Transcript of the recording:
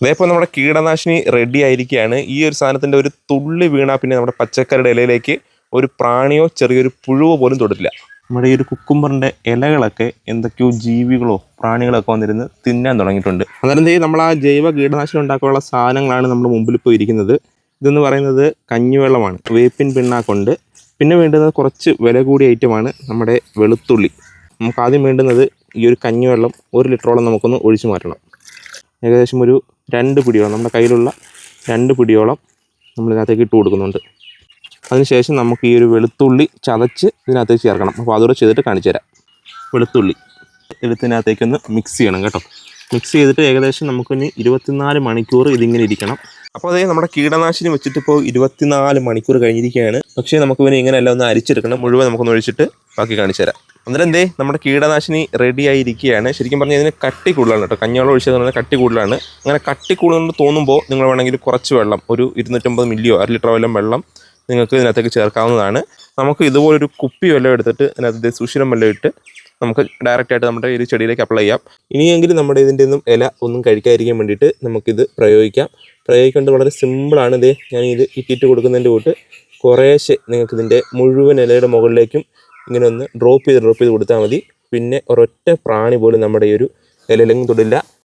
അതേപോലെ നമ്മുടെ കീടനാശിനി റെഡി ആയിരിക്കുകയാണ് ഈ ഒരു സാധനത്തിന്റെ ഒരു തുള്ളി വീണാൽ പിന്നെ നമ്മുടെ പച്ചക്കറിയുടെ ഇലയിലേക്ക് ഒരു പ്രാണിയോ ചെറിയൊരു പുഴുവോ പോലും തൊടില്ല നമ്മുടെ ഈ ഒരു കുക്കുംബറിന്റെ ഇലകളൊക്കെ എന്തൊക്കെയോ ജീവികളോ പ്രാണികളൊക്കെ വന്നിരുന്ന് തിന്നാൻ തുടങ്ങിയിട്ടുണ്ട്. അന്നേരം നമ്മൾ ആ ജൈവ കീടനാശിനി ഉണ്ടാക്കാനുള്ള സാധനങ്ങളാണ് നമ്മുടെ മുമ്പിൽ ഇപ്പോൾ ഇരിക്കുന്നത്. ഇതെന്ന് പറയുന്നത് കഞ്ഞിവെള്ളമാണ്. വേപ്പിൻ പിണ്ണാക്കുണ്ട് പിന്നെ വേണ്ടുന്നത് കുറച്ച് വില കൂടിയ ഐറ്റമാണ് നമ്മുടെ വെളുത്തുള്ളി. നമുക്ക് ആദ്യം വേണ്ടുന്നത് ഈ ഒരു കഞ്ഞിവെള്ളം ഒരു ലിറ്ററോളം നമുക്കൊന്ന് ഒഴിച്ചു മാറ്റണം. ഏകദേശം ഒരു രണ്ട് പിടിയോളം നമ്മുടെ കയ്യിലുള്ള രണ്ട് പിടിയോളം നമ്മൾ ഇതിനകത്തേക്ക് ഇട്ട് കൊടുക്കുന്നുണ്ട്. അതിനുശേഷം നമുക്ക് ഈ ഒരു വെളുത്തുള്ളി ചതച്ച് ഇതിനകത്തേക്ക് ചേർക്കണം. അപ്പോൾ അതുകൂടെ ചെയ്തിട്ട് കാണിച്ചു തരാം. വെളുത്തുള്ളി എടുത്തതിനകത്തേക്കൊന്ന് മിക്സ് ചെയ്യണം കേട്ടോ. മിക്സ് ചെയ്തിട്ട് ഏകദേശം നമുക്കിനി ഇരുപത്തിനാല് മണിക്കൂർ ഇതിങ്ങനെ ഇരിക്കണം. അപ്പോൾ അതേ നമ്മുടെ കീടനാശിനി വെച്ചിട്ട് ഇപ്പോൾ ഇരുപത്തിനാല് മണിക്കൂർ കഴിഞ്ഞിരിക്കുകയാണ്. പക്ഷേ നമുക്ക് ഇവനെ ഇങ്ങനെയല്ല ഒന്ന് അരിച്ചെടുക്കണം. മുഴുവൻ നമുക്കൊന്ന് ഒഴിച്ചിട്ട് ബാക്കി കാണിച്ചു തരാം. അന്നേരം എന്തേ നമ്മുടെ കീടനാശിനി റെഡി ആയിരിക്കുകയാണ്. ശരിക്കും പറഞ്ഞാൽ ഇതിന് കട്ടി കൂടുതലാണ് കേട്ടോ. കഞ്ഞോളം ഒഴിച്ചത് പറഞ്ഞാൽ കട്ടി കൂടുതലാണ്. അങ്ങനെ കട്ടി കൂടുതലെന്ന് തോന്നുമ്പോൾ നിങ്ങൾ വേണമെങ്കിൽ കുറച്ച് വെള്ളം ഒരു ഇരുന്നൂറ്റമ്പത് മില്ലിയോ അര ലിറ്റർ വല്ലം വെള്ളം നിങ്ങൾക്ക് ഇതിനകത്തേക്ക് ചേർക്കാവുന്നതാണ്. നമുക്ക് ഇതുപോലൊരു കുപ്പി വെള്ളം എടുത്തിട്ട് അതിനകത്ത് സുഷിരം വെള്ളം ഇട്ട് നമുക്ക് ഡയറക്റ്റ് ആയിട്ട് നമ്മുടെ ഈ ചെടിയിലേക്ക് അപ്ലൈ ചെയ്യാം. ഇനിയെങ്കിലും നമ്മുടെ ഇതിന്റെ ഒന്നും ഇല ഒന്നും കഴിക്കാതിരിക്കാൻ വേണ്ടിയിട്ട് നമുക്കിത് പ്രയോഗിക്കാം. പ്രയോഗിക്കേണ്ടത് വളരെ സിമ്പിളാണ് ഇത് ഞാൻ ഇത് ഇട്ടിട്ട് കൊടുക്കുന്നതിന്റെ കൂട്ട് കുറേശ്ശെ നിങ്ങൾക്ക് ഇതിന്റെ മുഴുവൻ ഇലയുടെ മുകളിലേക്കും ഇങ്ങനെ ഒന്ന് ഡ്രോപ്പ് ചെയ്ത് ഡ്രോപ്പ് ചെയ്ത് കൊടുത്താൽ മതി. പിന്നെ ഒരൊറ്റ പ്രാണി പോലും നമ്മുടെ ഈ ഒരു ഇലയിലെങ്ങും തൊടില്ല.